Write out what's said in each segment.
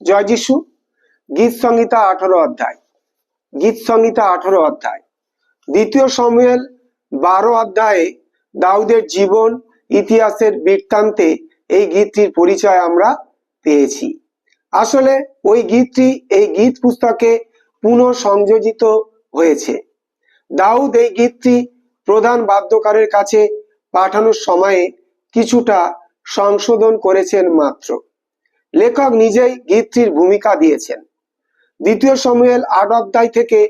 জয় যিশু। গীত সংহিতা আঠারো অধ্যায়। গীত সংহিতা আঠারো অধ্যায়। দ্বিতীয় সময়েল বারো অধ্যায়ে দাউদের জীবন, ইতিহাসের বৃত্তান্তে এই গীতটির পরিচয় আমরা পেয়েছি। আসলে ওই গীতটি, এই গীত পুস্তকে পুনঃ সংযোজিত হয়েছে। দাউদ এই গীতটি প্রধান বাদ্যকারের কাছে পাঠানোর সময়ে কিছুটা সংশোধন করেছেন মাত্র। লেখক নিজেই গীতটির ভূমিকা দিয়েছেন। দ্বিতীয় সময়েল আট অধ্যায় থেকে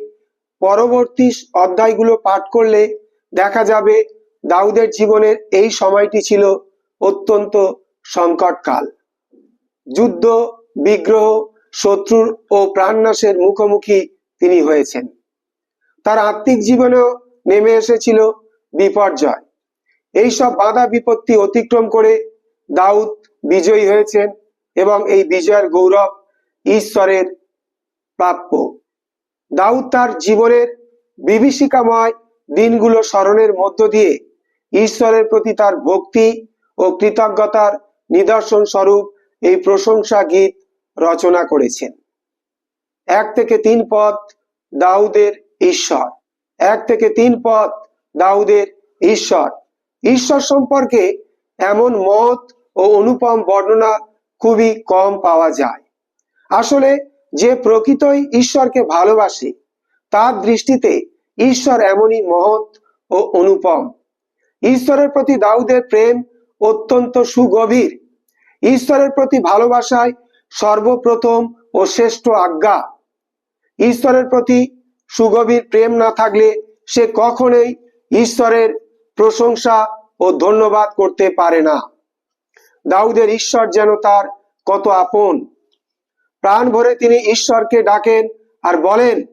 পরবর্তী অধ্যায়গুলো পাঠ করলে দেখা যাবে দাউদের জীবনের এই সময়টি ছিল অত্যন্ত সংকটকাল। যুদ্ধ, বিগ্রহ, শত্রুর ও প্রাণনাশের মুখোমুখি তিনি হয়েছেন। তার আত্মিক জীবনেও নেমে এসেছিল বিপর্যয়। এইসব বাধা বিপত্তি অতিক্রম করে দাউদ বিজয়ী হয়েছেন। এবং এই বিজয়ের গৌরব ঈশ্বরের প্রাপ্য। দাউদ তার জীবনের বিভীষিকাময় দিনগুলো স্মরণের মধ্য দিয়ে ঈশ্বরের প্রতি তার ভক্তি ও কৃতজ্ঞতার নিদর্শন স্বরূপ এই প্রশংসা গীত রচনা করেছেন। এক থেকে তিন পদ দাউদের ঈশ্বর। এক থেকে তিন পদ দাউদের ঈশ্বর। ঈশ্বর সম্পর্কে এমন মত ও অনুপম বর্ণনা খুবই কম পাওয়া যায়। আসলে যে প্রকৃতই ঈশ্বরকে ভালোবাসে, তার দৃষ্টিতে ঈশ্বর এমনই মহৎ ও অনুপম। ঈশ্বরের প্রতি দাউদের প্রেম অত্যন্ত সুগভীর। ঈশ্বরের প্রতি ভালোবাসায় সর্বপ্রথম ও শ্রেষ্ঠ আজ্ঞা। ঈশ্বরের প্রতি সুগভীর প্রেম না থাকলে সে কখনোই ঈশ্বরের প্রশংসা ও ধন্যবাদ করতে পারে না। দাউদের ঈশ্বর যেন তার কত আপন। প্রাণ ভরে তিনি ঈশ্বরকে ডাকেন আর বলেন,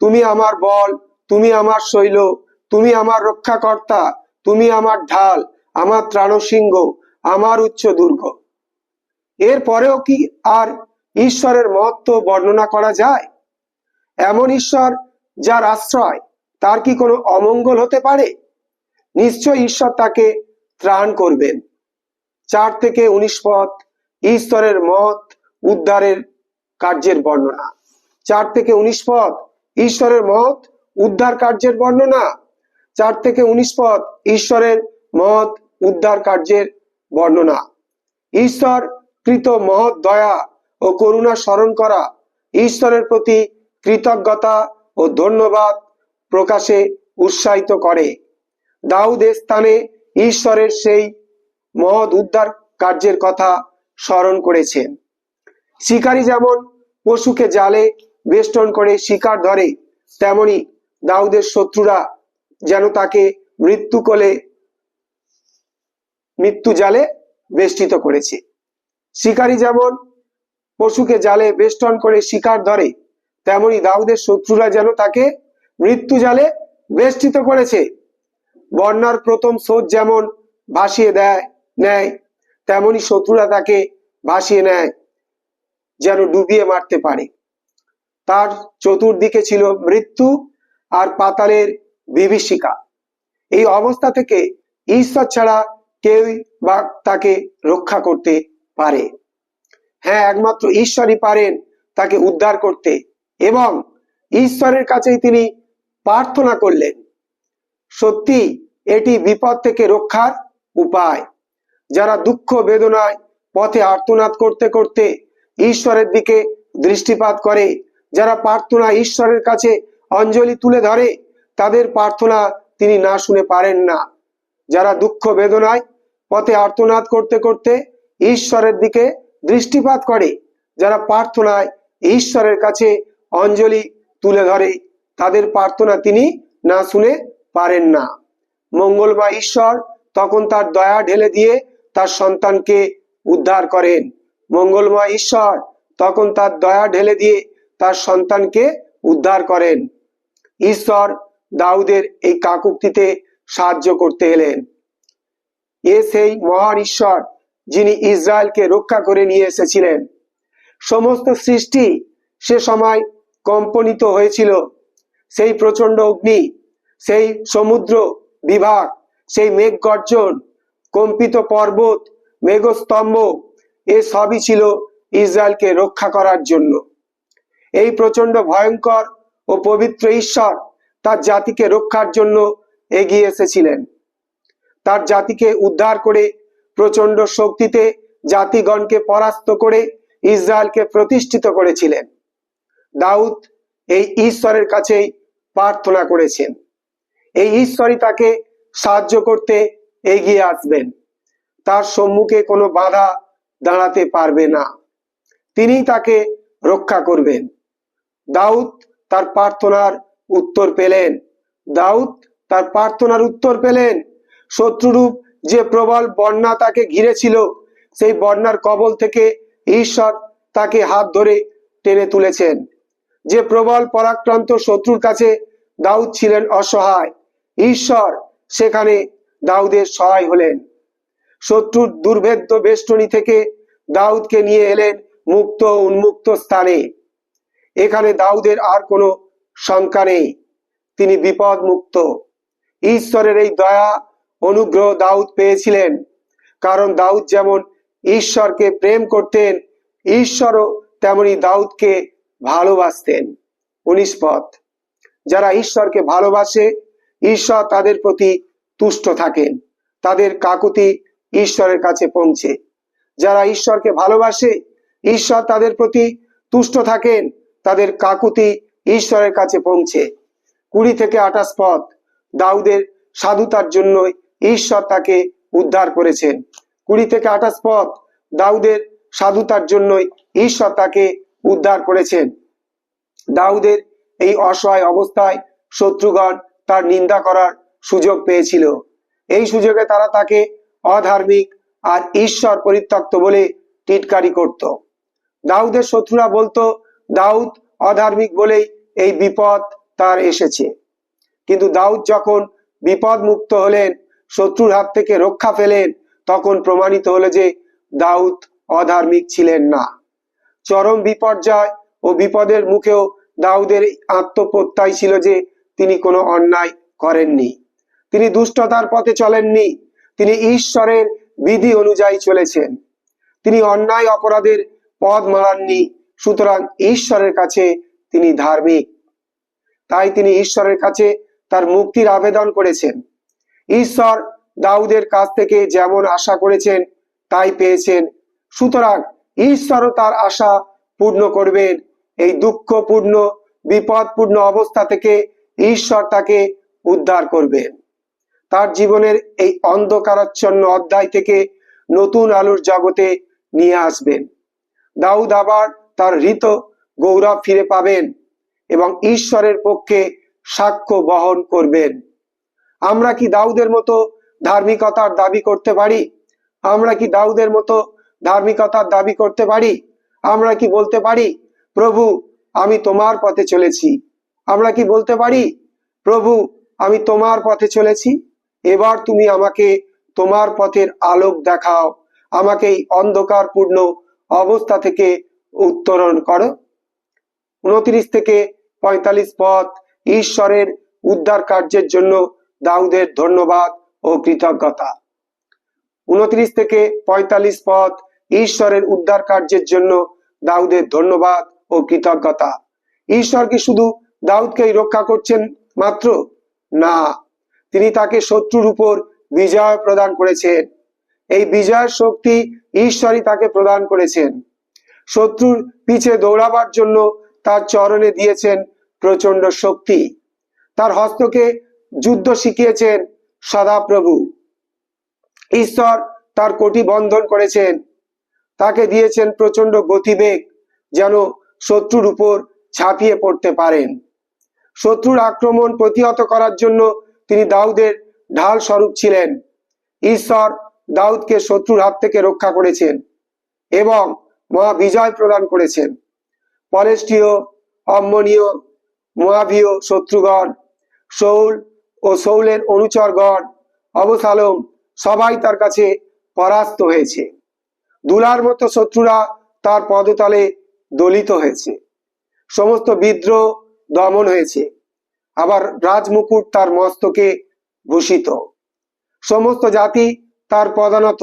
তুমি আমার বল, তুমি আমার শৈল, তুমি আমার রক্ষাকর্তা, তুমি আমার ঢাল, আমার ত্রাণসিংহ, আমার উচ্চ দুর্গ। এর পরেও কি আর ঈশ্বরের মহত্ব বর্ণনা করা যায়? এমন ঈশ্বর যার আশ্রয়, তার কি কোনো অমঙ্গল হতে পারে? নিশ্চয় ঈশ্বর তাকে ত্রাণ করবেন। চার থেকে উনিশ পদ ঈশ্বরের মত উদ্ধারের কার্যের বর্ণনা। চার থেকে উনিশ পদ ঈশ্বরের মত উদ্ধার কার্যের বর্ণনা। চার থেকে উনিশ পদ ঈশ্বরের মত উদ্ধার কার্যের বর্ণনা। ঈশ্বর কৃত মহৎ দয়া ও করুণা স্মরণ করা ঈশ্বরের প্রতি কৃতজ্ঞতা ও ধন্যবাদ প্রকাশে উৎসাহিত করে। দাউদ এ স্থানে ঈশ্বরের সেই মহৎ উদ্ধার কার্যের কথা স্মরণ করেছেন শিকারী যেমন পশুকে জালে বেষ্টন করে শিকার ধরে, তেমনি দাউদের শত্রুরা যেন তাকে মৃত্যু কোলে, মৃত্যু জালে বেষ্টিত করেছে। শিকারী যেমন পশুকে জালে বেষ্টন করে শিকার ধরে, তেমনি দাউদের শত্রুরা যেন তাকে মৃত্যু জালে বেষ্টিত করেছে। বন্যার প্রথম স্রোত যেমন ভাসিয়ে দেয় নেয়। তেমনি শত্রুরা তাকে ভাসিয়ে নেয়, যেন ডুবিয়ে মারতে পারে। তার চতুর্দিকে ছিল মৃত্যু আর পাতালের বিভীষিকা। এই অবস্থা থেকে ঈশ্বর ছাড়া কেউই বা তাকে রক্ষা করতে পারে। হ্যাঁ একমাত্র ঈশ্বরই পারেন তাকে উদ্ধার করতে এবং ঈশ্বরের কাছেই তিনি প্রার্থনা করলেন। সত্যি এটি বিপদ থেকে রক্ষার উপায়। যারা দুঃখ, বেদনায় পথে আর্তনাদ করতে করতে ঈশ্বরের দিকে দৃষ্টিপাত করে, যারা প্রার্থনা ঈশ্বরের কাছে অঞ্জলি তুলে ধরে, তাদের প্রার্থনা তিনি না শুনে পারেন না। যারা দুঃখ, বেদনায় পথে আর্তনাদ করতে করতে ঈশ্বরের দিকে দৃষ্টিপাত করে, যারা প্রার্থনায় ঈশ্বরের কাছে অঞ্জলি তুলে ধরে, তাদের প্রার্থনা তিনি না শুনে পারেন না। মঙ্গলময় ঈশ্বর তখন তার দয়া ঢেলে দিয়ে তার সন্তানকে উদ্ধার করেন। মঙ্গলময় ঈশ্বর তখন তার দয়া ঢেলে দিয়ে তার সন্তানকে উদ্ধার করেন। ঈশ্বর দাউদের এই কাকুক্তিতে সাহায্য করতে এলেন। এ সেই মহান ঈশ্বর যিনি ইসরায়েলকে রক্ষা করে নিয়ে এসেছিলেন। সমস্ত সৃষ্টি সে সময় কম্পনিত হয়েছিল। সেই প্রচণ্ড অগ্নি, সেই সমুদ্র বিভাগ, সেই মেঘ গর্জন কম্পিত পর্বত, মেঘস্তম্ভ, এ সবই ছিল ইসরায়েলকে রক্ষা করার জন্য। এই প্রচণ্ড ভয়ঙ্কর ও পবিত্র ঈশ্বর তার জাতিকে রক্ষার জন্য এগিয়ে এসেছিলেন। তার জাতিকে উদ্ধার করে প্রচণ্ড শক্তিতে জাতিগণকে পরাস্ত করে ইসরায়েলকে প্রতিষ্ঠিত করেছিলেন। দাউদ এই ঈশ্বরের কাছেই প্রার্থনা করেছেন। এই ঈশ্বরই তাকে সাহায্য করতে এগিয়ে আসবেন। তার সম্মুখে কোনো বাধা দাঁড়াতে পারবে না। তিনি তাকে রক্ষা করবেন। দাউদ তার প্রার্থনার উত্তর পেলেন। দাউদ তার প্রার্থনার উত্তর পেলেন। শত্রুরূপ যে প্রবল বন্যা তাকে ঘিরেছিল, সেই বন্যার কবল থেকে ঈশ্বর তাকে হাত ধরে টেনে তুলেছেন। যে প্রবল পরাক্রান্ত শত্রুর কাছে দাউদ ছিলেন অসহায়, ঈশ্বর সেখানে দাউদের সহায় হলেন। শত্রুর দুর্ভেদ্য বেষ্টনী থেকে দাউদকে নিয়ে এলেন মুক্ত উন্মুক্ত স্থানে। এখানে দাউদের আর কোনো শঙ্কা নেই। তিনি বিপদ মুক্ত ঈশ্বরের এই দয়া, অনুগ্রহ দাউদ পেয়েছিলেন। কারণ দাউদ যেমন ঈশ্বরকে প্রেম করতেন, ঈশ্বরও তেমনি দাউদকে ভালোবাসতেন। উনিশ পথ। যারা ঈশ্বরকে ভালোবাসে, ঈশ্বর তাদের প্রতি তুষ্ট থাকেন। তাদের কাকুতি ঈশ্বরের কাছে পৌঁছে। যারা ঈশ্বরকে ভালোবাসে, ঈশ্বর তাদের প্রতি তুষ্ট থাকেন, তাদের কাকুতি ঈশ্বরের কাছে পৌঁছে। কুড়ি থেকে আঠাশ পথ দাউদের সাধুতার জন্য ঈশ্বর তাকে উদ্ধার করেছেন। কুড়ি থেকে আঠাশ পথ দাউদের সাধুতার জন্যই ঈশ্বর তাকে উদ্ধার করেছেন। দাউদের এই অসহায় অবস্থায় শত্রুগণ তার নিন্দা করার সুযোগ পেয়েছিল। এই সুযোগে তারা তাকে অধার্মিক আর ঈশ্বর পরিত্যক্ত বলে টিটকারি করত। দাউদের শত্রুরা বলতো, দাউদ অধার্মিক বলেই এই বিপদ তার এসেছে। কিন্তু দাউদ যখন বিপদ মুক্ত হলেন, শত্রুর হাত থেকে রক্ষা পেলেন, তখন প্রমাণিত হলো যে দাউদ অধার্মিক ছিলেন না। চরম বিপর্যয় ও বিপদের মুখেও দাউদের আত্মপ্রত্যয় ছিল যে তিনি কোনো অন্যায় করেননি। তিনি দুষ্টতার পথে চলেননি। তিনি ঈশ্বরের বিধি অনুযায়ী চলেছেন। তিনি অন্যায় অপরাধের পথ মারাননি, সুতরাং ঈশ্বরের কাছে তিনি ধার্মিক। তাই তিনি ঈশ্বরের কাছে তার মুক্তির আবেদন করেছেন। ঈশ্বর দাউদের কাছ থেকে যেমন আশা করেছেন, তাই পেয়েছেন। সুতরাং ঈশ্বরও তার আশা পূর্ণ করবেন। এই দুঃখপূর্ণ, বিপদপূর্ণ অবস্থা থেকে ঈশ্বর তাকে উদ্ধার করবেন। তার জীবনের এই অন্ধকারাচ্ছন্ন অধ্যায় থেকে নতুন আলোর জগতে নিয়ে আসবেন। দাউদ আবার তার হৃত গৌরব ফিরে পাবেন এবং ঈশ্বরের পক্ষে সাক্ষ্য বহন করবেন। আমরা কি দাউদের মতো ধার্মিকতার দাবি করতে পারি? আমরা কি দাউদের মতো ধার্মিকতার দাবি করতে পারি? আমরা কি বলতে পারি, প্রভু, আমি তোমার পথে চলেছি আমরা কি বলতে পারি, প্রভু, আমি তোমার পথে চলেছি এবার তুমি আমাকে তোমার পথের আলোক দেখাও, আমাকে এই অন্ধকারপূর্ণ অবস্থা থেকে উত্তরণ করো। উনত্রিশ থেকে পঁয়তাল্লিশ পথ ঈশ্বরের উদ্ধার কার্যের জন্য দাউদের ধন্যবাদ ও কৃতজ্ঞতা। উনত্রিশ থেকে পঁয়তাল্লিশ পথ ঈশ্বরের উদ্ধার কার্যের জন্য দাউদের ধন্যবাদ ও কৃতজ্ঞতা। ঈশ্বর কি শুধু দাউদকেই রক্ষা করছেন মাত্র? না। তিনি তাকে শত্রুর উপর বিজয় প্রদান করেছেন। এই বিজয়ের শক্তি ঈশ্বরই তাকে প্রদান করেছেন। শত্রুর পিছে দৌড়াবার জন্য তার চরণে দিয়েছেন প্রচণ্ড শক্তি। তার হস্তকে যুদ্ধ শিখিয়েছেন সদাপ্রভু। ঈশ্বর তার কোটি বন্ধন করেছেন। তাকে দিয়েছেন প্রচণ্ড গতিবেগ যেন শত্রুর উপর ঝাঁপিয়ে পড়তে পারেন। শত্রুর আক্রমণ প্রতিহত করার জন্য তিনি দাউদের ঢাল স্বরূপ ছিলেন। ঈশ্বর দাউদকে শত্রুর হাত থেকে রক্ষা করেছেন এবং মহা বিজয় প্রদান করেছেন। পলেস্টীয়, অম্মনীয় মোয়াবীয় শত্রুগণ শৌল ও শৌলের অনুচরগণ, অবসালম সবাই তার কাছে পরাস্ত হয়েছে। দুলার মতো শত্রুরা তার পদতলে দলিত হয়েছে। সমস্ত বিদ্রোহ দমন হয়েছে। আবার রাজমুকুট তার মস্তকে ভূষিত। সমস্ত জাতি তার পদানত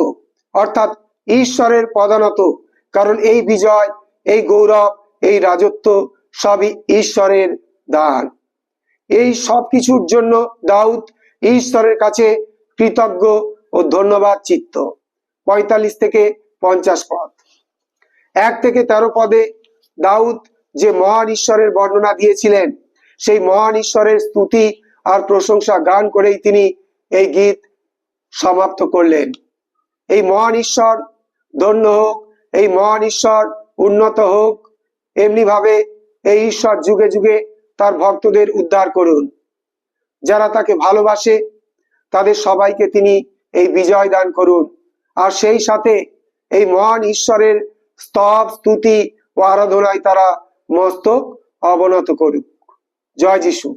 অর্থাৎ ঈশ্বরের পদানত কারণ এই বিজয়, এই গৌরব, এই রাজত্ব সবই ঈশ্বরের দান। এই সব কিছুর জন্য দাউদ ঈশ্বরের কাছে কৃতজ্ঞ ও ধন্যবাদ চিত্ত। পঁয়তাল্লিশ থেকে পঞ্চাশ পদ। এক থেকে তেরো পদে দাউদ যে মহান ঈশ্বরের বর্ণনা দিয়েছিলেন সেই মহান ঈশ্বরের স্তুতি আর প্রশংসা গান করেই তিনি এই গীত সমাপ্ত করলেন। এই মহান ঈশ্বর ধন্য হোক, এই মহান ঈশ্বর উন্নত হোক এমনি ভাবে এই ঈশ্বর যুগে যুগে তার ভক্তদের উদ্ধার করুন। যারা তাকে ভালোবাসে, তাদের সবাইকে তিনি এই বিজয় দান করুন। আর সেই সাথে এই মহান ঈশ্বরের স্তব, স্তুতি ও আরাধনায় তারা মস্তক অবনত করুক। জয় যিশু